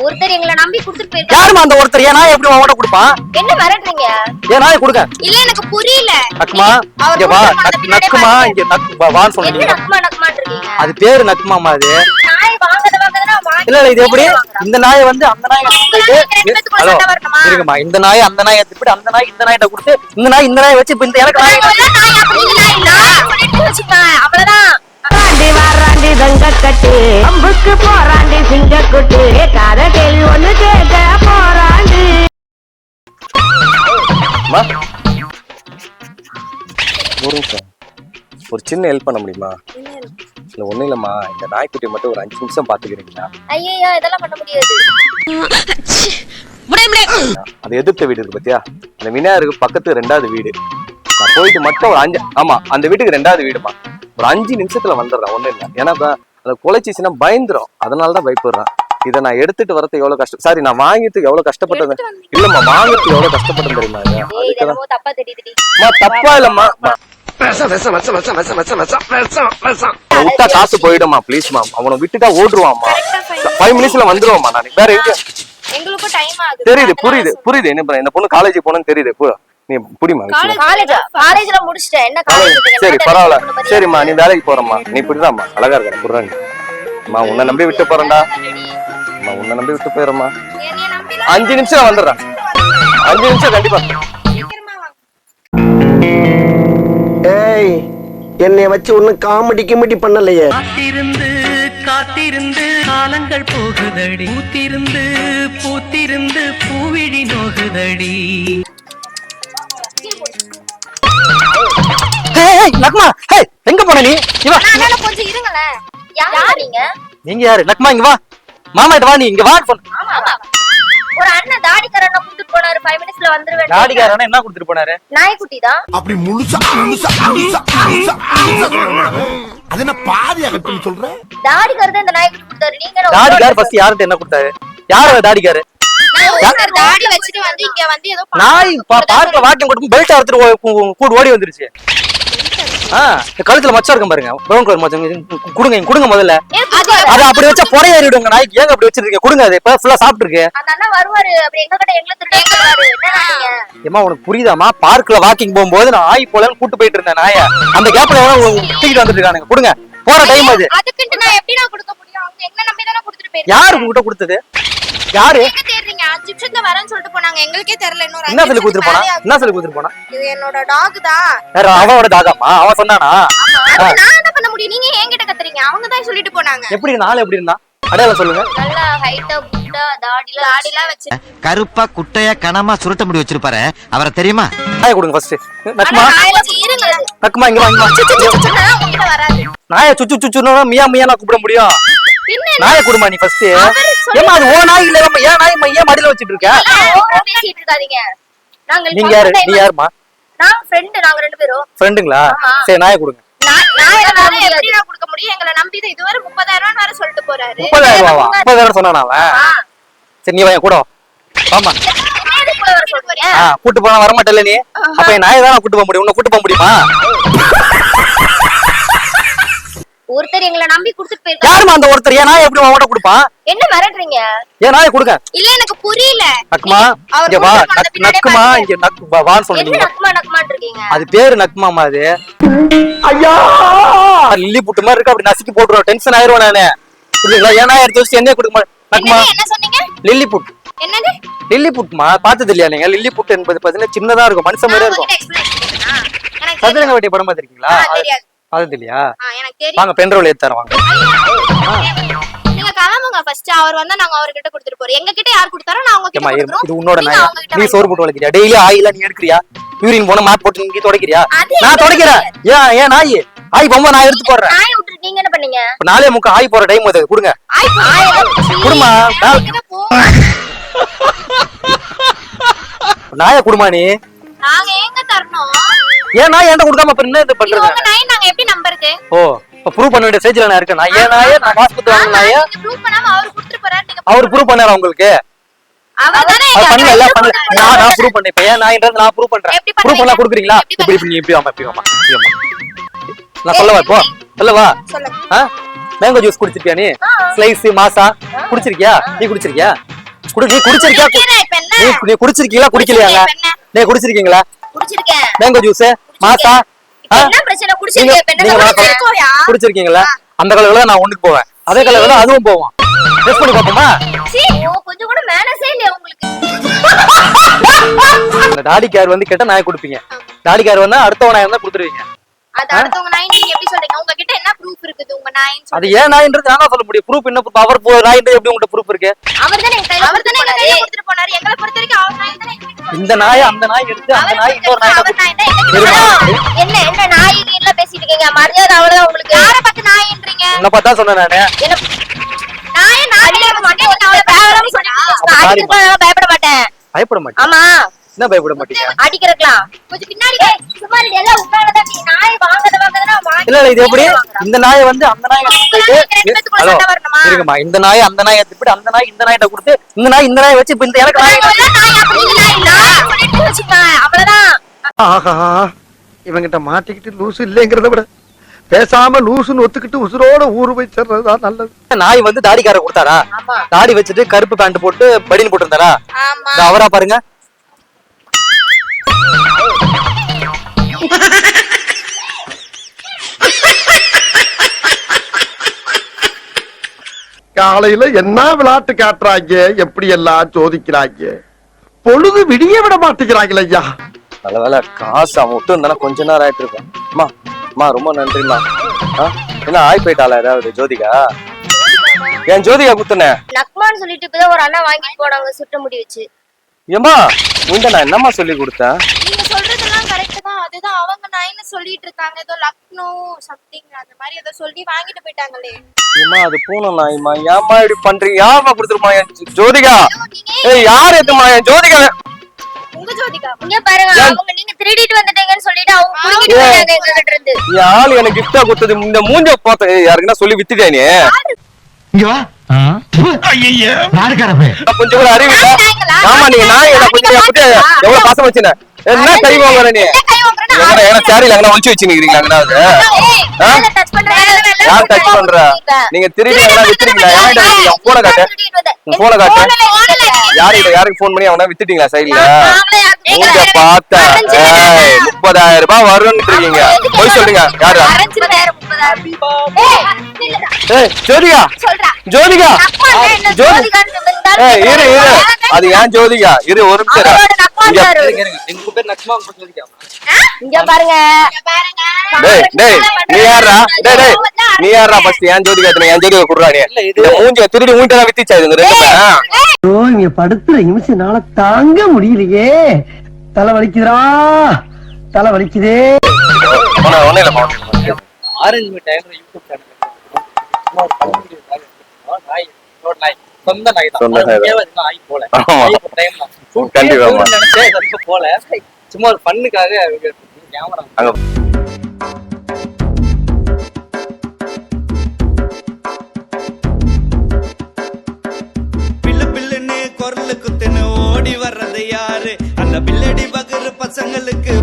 ஒருத்தர் எங்களை நம்பி கொடுத்துட்டு போயிருக்காரு. யாருமா அந்த ஒருத்தர்? ஏன் நாய் எப்படி உன்கிட்ட கொடுப்பான்? என்ன மிரட்டுறீங்க? ஏன் நாயை கொடுக்க இல்ல எனக்கு புரியல. நக்குமா? இங்க வா. நக்குமா? இங்க நக்கு வான்னு சொன்னீங்க நக்குமா நக்குமான்னு இருக்கீங்க? அது பேரு நக்குமாமா அது. நாய் வாங்குறது வாங்குறதுன்னா வாங்கி இல்ல இல்ல இது எப்படி. இந்த நாயை வந்து அந்த நாய் ஹலோ? இருக்குமா இந்த நாய் அந்த நாய் எடுத்துட்டு அந்த நாய் இந்த நாயிட்ட கொடுத்து இந்த நாய் இந்த நாயை வச்சு இப்ப இந்த எனக்கு நாய் நாய் நாய் நாய் இல்ல. சொல்லிட்டு வச்சுக்கோங்க. அவ்வளவுதான். வாராண்டி தங்க கட்டு அம்புக்கு போராண்டி சிங்க குட்டு காத கேள்வி ஒண்ணு கேட்க போராண்டி ஒரு நிமிஷம் ஒரு சின்ன ஹெல்ப் பண்ண முடியுமா? இல்ல ஒண்ணும் இல்லம்மா. இந்த நாய்க்குட்டியை மட்டும் ஒரு அஞ்சு நிமிஷம் பாத்துக்கிறீங்களா? ஐயோ இதெல்லாம் பண்ண முடியாது. அது எதிர்த்த வீடு இருக்கு பாத்தியா? அந்த விநாயகருக்கு பக்கத்து ரெண்டாவது வீடு. நான் போயிட்டு மட்டும் ஒரு அஞ்சு ஆமா அந்த வீட்டுக்கு ரெண்டாவது வீடுமா ஒரு அஞ்சு நிமிஷத்துல வந்துடுறேன் ஒண்ணும் இல்ல. ஏன்னா இப்ப அதை குலைச்சிச்சுன்னா பயந்துரும். அதனால தான் பயப்படுறேன். இதை நான் எடுத்துட்டு வரது எவ்வளவு கஷ்டம் சாரி நான் வாங்கிட்டு எவ்வளவு கஷ்டப்பட்டது? இல்லம்மா வாங்கிட்டு எவ்வளவு கஷ்டப்பட்டது தெரியுமா தப்பா இல்லம்மா. விட்டா காசு போயிடுமா ப்ளீஸ் மேம் அவனை விட்டுட்டா ஓடுருவாம்மா. ஃபைவ் மினிட்ஸ்ல வந்துருவாம்மா நான். வேற எங்க? எங்களுக்கும் டைம் ஆகுது. தெரியுது புரியுது புரியுது. என்ன பண்ண இந்த பொண்ணு காலேஜ் போகணும்னு தெரியுது நீ. காலேஜ் காலேஜ்ல முடிச்சிட்டேன். என்ன காலேஜ் சரி பரவாயில்ல. சரிம்மா நீ வேலைக்கு போறம்மா. நீ இப்படிதாம்மா. அழகா இருக்க புடுறாங்க அம்மா உன்னை நம்பி விட்டு போறேன்டா. அம்மா உன்னை நம்பி விட்டு போயிடுறேம்மா. அஞ்சு நிமிஷம் வந்துடுறேன். அஞ்சு நிமிஷம் கண்டிப்பா. ஏய் என்னைய வச்சு ஒன்னும் காமெடி கிமெடி பண்ணலையே. காத்திருந்து காத்திருந்து காலங்கள் போகுதடி. பூத்திருந்து பூத்திருந்து பூவிழி நோகுதடி. ஏய், ஏய், நக்மா ஹே எங்க போன நீ? இங்க வா. அண்ணா, கொஞ்சம் இருங்களேன். யார் நீங்க? நீங்க யாரு? நக்மா இங்க வா. மாமா கிட்ட வா நீ இங்க வா ஆமா ஒரு அண்ணன் தாடிக்காரன் கூட்டிட்டு போனாரு ஃபைவ் மினிட்ஸ்ல வந்துருவேன். என்ன கொடுத்துட்டு போனாரு? நாய்க்குட்டி தான். அப்படி முழுசா முழுசா முழுசா முழுசா அது என்ன பாதி அகத்துன்னு சொல்ற? தாடிக்காரர் தான் இந்த நாய்க்குட்டி கொடுத்தாரு. நீங்க ஃபர்ஸ்ட் யார்கிட்ட என்ன கொடுத்தாரு? யார் நாய் பா- பார்க்க வாக்கியம் கொடுக்கும் பெல்ட் அறுத்துட்டு கூடு ஓடி வந்துருச்சு. ஆ கழுத்துல மச்சம் இருக்கும் பாருங்க. ப்ரௌன் கலர் மச்சம் கொடுங்க கொடுங்க முதல்ல. அது அப்படி வச்சா புறைய ஏறிடுங்க. நாய்க்கு ஏங்க அப்படி வச்சிருக்கீங்க கொடுங்க அது இப்ப ஃபுல்லா சாப்பிட்டு இருக்கு அந்த அண்ணா வருவாரு. அப்படி எங்க கிட்ட எங்களை திருட்டு வருவாரு என்ன நீங்க? ஏமா உனக்கு புரியுதாமா பார்க்ல வாக்கிங் போகும்போது நான் ஆய் போலன்னு கூட்டு போயிட்டு இருந்தேன் நாய. அந்த கேப்ல தூக்கிட்டு வந்துட்டு இருக்கானுங்க. கொடுங்க. போற டைம் அது. அதுக்குன்ட்டு நான் எப்படி நான் கொடுக்க முடியும்? அவங்க எங்களை நம்பி தானே கொடுத்துட்டு போயிருக்காங்க. யாரு உங்ககிட்ட கொடுத்தது? யாரு? எங்க தேடுறீங்க? அஞ்சு நிமிஷத்துல வரேன்னு சொல்லிட்டு போனாங்க. எங்களுக்கே தெரியல இன்னொரு என்ன சொல்லி கொடுத்துட்டு போனா? என்ன சொல்லி கொடுத்துட்டு போனா? இது என்னோட டாக் தான் வேற அவனோட தாகாமா அவன் சொன்னானா? நான் என்ன பண்ண முடியும்? நீங்க என்கிட்ட கத்துறீங்க? அவங்க தான் சொல்லிட்டு போனாங்க. எப்படி நாள் எப்படி இருந்தா? அடையாளம் சொல்லுங்க. நல்லா ஹைட்டா புட்டா தாடில தாடிலாம் வச்சு கருப்பா குட்டையா கனமா சுருட்ட முடி வச்சிருப்பாரு. அவரை தெரியுமா? நாயை கொடுங்க ஃபர்ஸ்ட் இருங்க நக்குமா இங்க வா இங்க சுச்சுனா வராது. நாயை சுச்சு சுச்சுன்னு மியா மியா நான் கூப்பிட முடியும்? நாயை கொடுமா நீ ஃபர்ஸ்ட் ஏமா அது ஓ நாய் இல்ல நம்ம ஏன் நாய் ஏன் மடியில வச்சிட்டு இருக்க ஓவரா பேசிட்டு இருக்காதீங்க. நாங்க நீங்க யாரு? நீ யாருமா நாங்க ஃப்ரெண்ட் நாங்க ரெண்டு பேரும். ஃப்ரெண்டுங்களா ஆமா. சரி நாயை கொடுங்க. நான் நான் எப்படி நான் கொடுக்க முடியும்? எங்களை நம்பி தான் இதுவரை முப்பதாயிரம் ரூபாய் வர சொல்லிட்டு போறாரு. முப்பதாயிரம் ரூபாவா? முப்பதாயிரம் சொன்னானா அவன்? ஆ. சரி நீ வா என் கூட வா. கூட்டு போனா வர மாட்டேல்ல நீ அப்ப என் நாயை தான் கூட்டு போக முடியும்? உன்னை கூட்டு போக முடியுமா? ஒருத்தர் எங்களை நம்பி கொடுத்துட்டு போயிருக்காரு. யாருமா அந்த ஒருத்தர்? ஏன் நாயை எப்படி உன்கிட்ட கொடுப்பான்? என்ன மிரட்டுறீங்க? ஏன் நாயை கொடுங்க. இல்ல எனக்கு புரியல. நக்குமா? அவர் இங்க வா. நக்- பாருங்க. இங்க நக்கு வா- வான்னு நக்குமா நக்குமான்னு இருக்கீங்க? அது பேரு நக்குமாமா அது. ஐயா! லில்லி புட்டு மாதிரி இருக்கு. அப்படி நசுக்கி போட்டுருவோம் டென்ஷன் ஆயிருவேன் நானு. புரியுங்களா ஏன்னா எடுத்து வச்சு என்னைய கொடுக்க மாட்டேன் நக்குமா? என்னங்க என்ன சொன்னீங்க? லில்லி புட் என்னது? லில்லி புட்மா பார்த்தது இல்லையா நீங்க? லில்லி புட் என்பது பாத்தீங்கன்னா சின்னதா இருக்கும் மனுஷன் மாதிரியே இருக்கும். சதுரங்க. வேட்டை படம் பார்த்திருக்கீங்களா. அது இல்லையா வாங்க பென்ட்ரோல் ஏத்தி தரேன் வாங்க. நீங்க கிளம்புங்க ஃபர்ஸ்ட் அவர் வந்தா நாங்க அவர்கிட்ட கொடுத்துட்டு போறோம். எங்க கிட்ட யார் கொடுத்தாரோ நான் அவங்க கிட்ட இது உன்னோட நாயா? நீ சோறு போட்டு வளர்க்கிறியா? டெய்லி ஆயில நீ எடுக்கிறியா? யூரின் போன மாப் போட்டு நீ துடைக்கிறியா? நான் துடைக்கிறேன் ஏன் ஏன் நாய்? ஆய் பொம்மை நான் எடுத்து போடுறேன். நாயை நீங்க என்ன பண்ணீங்க? நாலே முக்கா ஆய் போற டைம் அது கொடுங்க. ஆய் ஆய் குடுமா நான் கிட்ட போ நாயை குடுமா நீ? நாங்க எங்க தரணும்? ஏன் நாய் என்கிட்ட கொடுக்காம அப்புறம் என்ன இது பண்றது? உங்க நாய் நாங்க எப்படி நம்புறது? ஓ இப்ப ப்ரூவ் பண்ண வேண்டிய ஸ்டேஜ்ல நான் இருக்கேன். நான் ஏன் நாயே நான் ஹாஸ்பிட்டல் வாங்க நாயே? ப்ரூவ் பண்ணாம அவர் கொடுத்துட்டு போறாரு நீங்க அவர் ப்ரூவ் பண்ணாரா உங்களுக்கு? பண்ணல எல்லாம் பண்ணல. நான் நான் ப்ரூவ் பண்ணேன். இப்ப ஏன் நாயின்றது நான் ப்ரூவ் பண்றேன். ப்ரூவ் பண்ணா? கொடுக்குறீங்களா? இப்படி இப்படி இப்படி வாமா இப்படி வாமா இப்படி வாமா நான் சொல்லவா இப்போ. சொல்லவா மேங்கோ ஜூஸ் குடிச்சிருக்கியா நீ? ஸ்லைஸ் மாசா? குடிச்சிருக்கியா? நீ குடிச்சிருக்கியா? குடி குடிச்சிருக்கியா? நீ குடிச்சிருக்கீங்களா? குடிக்கலையாங்க? நீ குடிச்சிருக்கீங்களா? மேங்கோ ஜூஸ் மாசா குடிச்சிருக்கீங்களா? அந்த கலர்ல நான் ஒண்ணுக்கு போவேன். அதே கலர்ல அதுவும் போவோம். டெஸ்ட் பண்ணி பார்ப்போமா? சீ, ஓ, கொஞ்சம் கூட மேனஸே இல்லையா உங்களுக்கு? இந்த டாடி கேர் வந்து கேட்டா நாய் கொடுப்பீங்க. டாடி கேர் வந்தா அடுத்தவன் இருந்தா கொடுத்துருவீங்க. அது அடுத்தவங்க நாய் நீங்க எப்படி சொல்றீங்க? உங்ககிட்ட என்ன ப்ரூஃப் இருக்குது? உங்க நாயின்னு அது ஏன் நாயின்றது நான் சொல்ல முடியும். ப்ரூஃப் என்ன? அவர் நாயின்றது எப்படி ப்ரூஃப் இருக்கு? அவர் தானே அவர் தானே எங்க கையில கொடுத்துட்டு போனாரு. எங்களை பொறுத்த வரைக்கும் அவர் நாய் தானே எங்க வீட்டுக்கு இந்த நாய் அந்த நாய் எடுத்து அந்த நாய் இன்னொரு என்ன? என்ன நாய் எல்லாம் பேசிட்டு இருக்கீங்க? மரியாதை அவ்வளவுதான் உங்களுக்கு. யார பார்த்து நாயின்றீங்க? என்ன பார்த்தா சொன்னேன் நானு. என்ன? நாயை நாய் மாட்டேன். அவளை பயப்பட மாட்டேன். பயப்பட மாட்டேன். ஆமா. என்ன பயப்பட மாட்டீங்க? அடிக்கிறக்கலாம் கொஞ்சம் பின்னாடி. சும்மா எல்லாம் உன்னாலதான் நீ நாய் வாங்குறது வாங்குறதுன்னா வாங்கி இல்ல இது எப்படி. இந்த நாயை வந்து அந்த நாய் ஹலோ? இருக்குமா இந்த நாய் அந்த நாய் எடுத்துட்டு போயிட்டு அந்த நாய் இந்த நாய்கிட்ட கொடுத்து இந்த நாய் இந்த நாயை வச்சு இப்ப இந்த எனக்கு நாய் நாய் எல்லாம் நாய் அப்படி இல்ல, நாய் இல்ல. சொல்லிட்டு வச்சுக்கோங்க, அவ்வளவுதான். ஆஹா இவங்கிட்ட மாட்டிக்கிட்டு லூசு இல்லைங்கிறத விட பேசாம லூசுன்னு ஒத்துக்கிட்டு உசுரோட ஊரு போய் சேர்றதுதான் நல்லது. நாய் வந்து தாடிக்கார கொடுத்தாரா? ஆமா. தாடி வச்சுட்டு கருப்பு பேண்ட் போட்டு படின்னு போட்டிருந்தாரா? அவரா பாருங்க. காலையில என்ன விளையாட்டு காட்டுறாங்க? எப்படி எல்லாம் சோதிக்கிறாங்க? பொழுது விடிய விட மாட்டேங்கிறாங்களே ஐயா. நல்ல வேலை காசு விட்டு இருந்தானா கொஞ்ச நேரம் ஆயிட்டு இருப்பேன் அம்மா அம்மா ரொம்ப நன்றிம்மா. என்ன ஆய் போயிட்டாளா ஏதாவது ஜோதிகா? என் ஜோதிகா குத்துனே? நக்மான்னு சொல்லிட்டு இப்பதான் ஒரு அண்ணா வாங்கிட்டு போனாங்க சுட்ட முடி வச்சு. ஏம்மா உண்ட நான் என்னம்மா சொல்லி கொடுத்தேன் நீங்க சொல்றதெல்லாம் கரெக்ட் தான் அதுதான் அவங்க நாயின்னு சொல்லிட்டு இருக்காங்க? ஏதோ லக்னோ சம்திங் அந்த மாதிரி ஏதோ சொல்லி வாங்கிட்டு போயிட்டாங்களே. ஏம்மா அது பூனை நாய்மா ஏம்மா இப்படி பண்றீங்க? யாரும்மா கொடுத்துருமா என் ஜோ- ஜோதிகா? ஏய் யார் எத்துமா என் ஜோதிகா? உங்க ஜோதிகா. இங்க பாருங்க அவங்க நீங்க திருடிட்டு வந்துட்டீங்கன்னு சொல்லிட்டு அவங்க புடிங்கிட்டு போயிட்டாங்க எங்க கிட்ட இருந்து. என் ஆள் எனக்கு கிஃப்டா கொடுத்தது இந்த மூஞ்ச பார்த்த ஏய், யாருக்குன்னா சொல்லி வித்துட்டே நீ? இங்க வா. நான் கொஞ்சம் கூட அறிவு இல்ல நாய்ங்களா? ஆமா நீங்க நாய் என்ன கொஞ்சம் பத்தி எவ்வளவு பாசம் வச்சுன? என்ன கை வாங்குற நீ? என்ன கை வாங்குறேன்னா, எங்கடா எங்கடா சேரில எங்கடா ஒளிச்சு வேலை வேலை யார் டச் பண்ற. நீங்க திருடி எங்கடா வித்துறீங்களா யார்கிட்ட வித்தீங்க உன் போனை காட்டு. போனை காட்டு. இல்ல. யாருக்கு யாருக்கு ஃபோன் பண்ணி அவனா வித்துட்டீங்களா சைடுல மூஞ்ச பார்த்தா. முப்பதாயிரம் ரூபாய் வரும்னு இருக்கீங்க. போய் சொல்லுங்க. யாரு. ஏய், ஜோதிகா. சொல்றா. ஜோதிகா. ஏய் இரு இரு. அது ஏன் ஜோதிகா? இரு ஒரு இங்க- பாருங்க. டேய் டேய் நீ யாரா டேய் டேய் நீ யாரா ஃபர்ஸ்ட் ஏன் ஜோதிகா எத்தனை ஏன் ஜோதிகா குடுறா நீ? இந்த மூஞ்சிய திருடி மூஞ்சி தான் வித்திச்சா இது ரெண்டு பேரும்? ஓ இங்க படுத்துற நிமிஷம்னால தாங்க முடியலையே. தலை வலிக்குதுடா தலை வலிக்குதே. ஆரஞ்சு மிட்டாய் யூடியூப் சேனல் சொந்த நாய் தான் நாய் போல கண்டிப்பா, போல சும்மா ஒரு பண்ணுக்காக கேமரா பில்லு பில்லுன்னு ஓடி வர்றது யாரு? அந்த பில்லடி பகரு பசங்களுக்கு